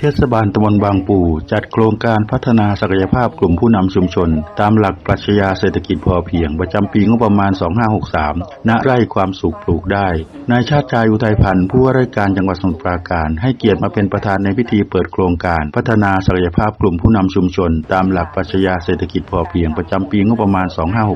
เทศบาลตำบลบางปูจัดโครงการพัฒนาศักยภาพกลุ่มผู้นำชุมชน ตามหลักปรัชญาเศรษฐกิจพอเพียง ประจำปีงบประมาณ 2563 ณ ไร่ความสุขปลูกได้ นายชาติชายอุทัยพันธ์ผู้ว่าราชการจังหวัดสมุทรปราการ ให้เกียรติมาเป็นประธานในพิธีเปิดโครงการ พัฒนาศักยภาพกลุ่มผู้นำชุมชน ตามหลักปรัชญาเศรษฐกิจพอเพียง ประจำปีงบประมาณ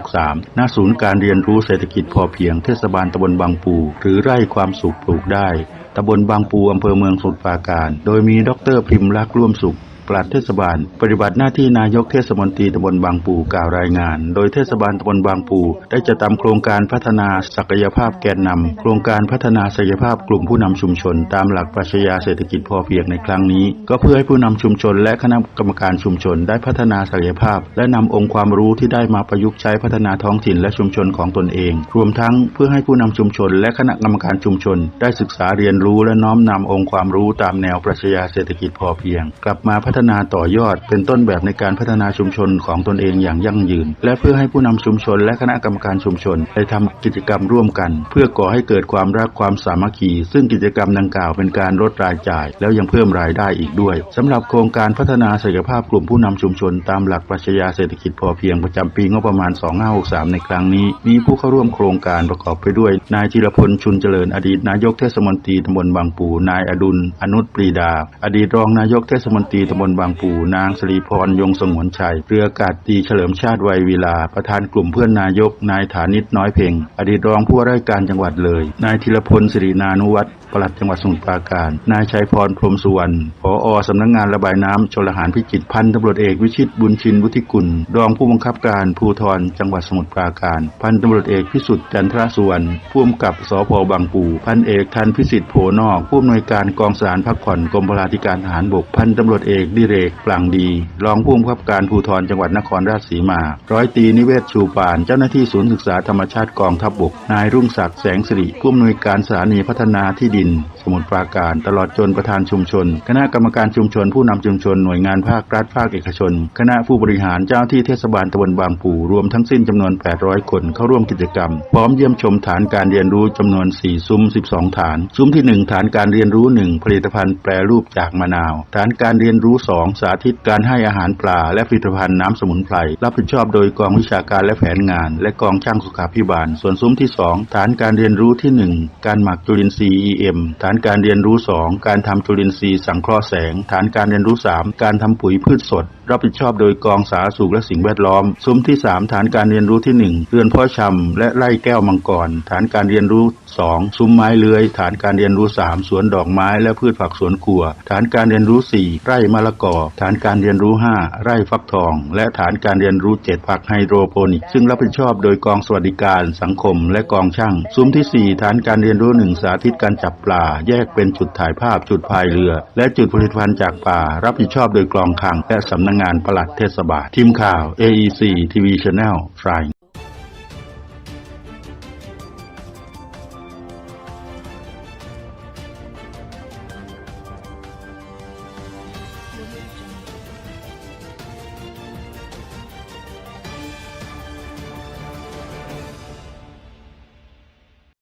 2563 ณ ศูนย์การเรียนรู้เศรษฐกิจพอเพียง เทศบาลตำบลบางปูหรือไร่ความสุขปลูกได้ตำบลบางปูอำเภอเมืองสมุทรปราการ โดยมีดรพิมพ์รักร่วมสุข ปลัดเทศบาล ปฏิบัติหน้าที่นายกเทศมนตรีตำบลบางปูกล่าวรายงาน โดยเทศบาลตำบลบางปูได้จัดทำโครงการพัฒนาศักยภาพแกนนำโครงการพัฒนาศักยภาพกลุ่มผู้นำชุมชน ตามหลักปรัชญาเศรษฐกิจพอเพียงในครั้งนี้ ก็เพื่อให้ผู้นำชุมชน และคณะกรรมการชุมชน ได้พัฒนาศักยภาพ และนำองค์ความรู้ที่ได้มาประยุกต์ใช้พัฒนาท้องถิ่นและชุมชนของตนเอง รวมทั้งเพื่อให้ผู้นำชุมชน และคณะกรรมการชุมชน ได้ศึกษาเรียนรู้และน้อมนำองค์ความรู้ตามแนวปรัชญาเศรษฐกิจพอเพียง กลับมาพัฒนาต่อยอด เป็นต้นแบบในการพัฒนาชุมชนของตนเองอย่างยั่งยืน และเพื่อให้ผู้นำชุมชน และคณะกรรมการชุมชนได้ทำกิจกรรมร่วมกัน เพื่อก่อให้เกิดความรักความสามัคคี ซึ่งกิจกรรมดังกล่าวเป็นการลดรายจ่าย แล้วยังเพิ่มรายได้อีกด้วยสำหรับโครงการพัฒนาศักยภาพกลุ่มผู้นำชุมชน ตามหลักปรัชญาเศรษฐกิจพอเพียงประจำปีงบประมาณ 2563 ในครั้งนี้ มีผู้เข้าร่วมโครงการประกอบไปด้วยนายธีรพลชุนเจริญอดีตนายกเทศมนตรีตำบลบางปูนายอดุลอนุตปรีดา อดีตรองนายกเทศมนตรีตำบลบางปูนางสรีพรยงสงวนชัยเรืออากาศตีเฉลิมชาติวัยวีลา ประธานกลุ่มเพื่อนนายก นายฐานิตน้อยเพ่งอดีตรองผู้ว่าราชการจังหวัดเลย นายธีรพลสิรินานุวัฒน์ปลัดจังหวัดสมุทรปราการ นายชัยพรพรมสุวรรณผอสำนักงานระบายน้ำชลหารพิจิตรพันตำรวจเอกวิชิตบุญชินวุฒิกุลรองผู้บังคับการภูธรจังหวัดสมุทรปราการ พันตำรวจเอกพิสุทธิ์จันทรสุวรรณผู้กำกับสพบางปู พันเอกทันพิสิทธิ์โพนอก ผู้อำนวยการกองสารพักผ่อนกรมพลาธิการทหารบกพันตำรวจเอกดิเรกปลังดี รองผู้กำกับการภูธรจังหวัดนครราชสีมา ร้อยตีนิเวศชูปาน เจ้าหน้าที่ศูนย์ศึกษาธรรมชาติกองทัพบก นายรุ่งศักดิ์แสงสิริผู้อำนวยการสถานีพัฒนาที่ดิน สมุทรปราการ ตลอดจนประธานชุมชน คณะกรรมการชุมชน ผู้นำชุมชนหน่วยงานภาครัฐภาคเอกชน คณะผู้บริหารเจ้าที่เทศบาลตำบลบางปูรวมทั้งสิ้นจำนวน 800 คนเข้าร่วมกิจกรรม พร้อมเยี่ยมชมฐานการเรียนรู้จำนวน 4 ซุ้ม 12 ฐาน ซุ้มที่ 1 ฐานการเรียนรู้ 1 ผลิตภัณฑ์แปรรูปจากมะนาว ฐานการเรียนรู้2สาธิตการให้อาหารปลาและผลิตภัณฑ์น้ำสมุนไพรรับผิดชอบโดยกองวิชาการและแผนงาน และกองช่างสุขาภิบาล ส่วนซุ้มที่ 2 ฐานการเรียนรู้ที่ 1 การหมักจุลินทรีย์ EM ฐานการเรียนรู้ 2 การทำจุลินทรีย์สังเคราะห์แสง ฐานการเรียนรู้ 3 การทำปุ๋ยพืชสด รับผิดชอบโดยกองสาธารณสุขและสิ่งแวดล้อม ซุ้มที่ 3 ฐานการเรียนรู้ที่ 1เรือนพ่อชำและไร่แก้วมังกร ฐานการเรียนรู้ 2 ซุ้มไม้เลื้อย ฐานการเรียนรู้ 3 สวนดอกไม้และพืชผักสวนครัว ฐานการเรียนรู้ 4 ไร่มะละกอฐานการเรียนรู้ 5 ไร่ฟักทอง และฐานการเรียนรู้7ผักไฮโดรโปนิก ซึ่งรับผิดชอบโดยกองสวัสดิการสังคม และกองช่างซุ้มที่ 4 ฐานการเรียนรู้ 1 สาธิตการจับปลา แยกเป็นจุดถ่ายภาพจุดพายเรือ และจุดผลิตภัณฑ์จากป่า รับผิดชอบโดยกองคลังและสำนักงงานปลัดเทศบาลทีมข่าว AEC TV Channel ราย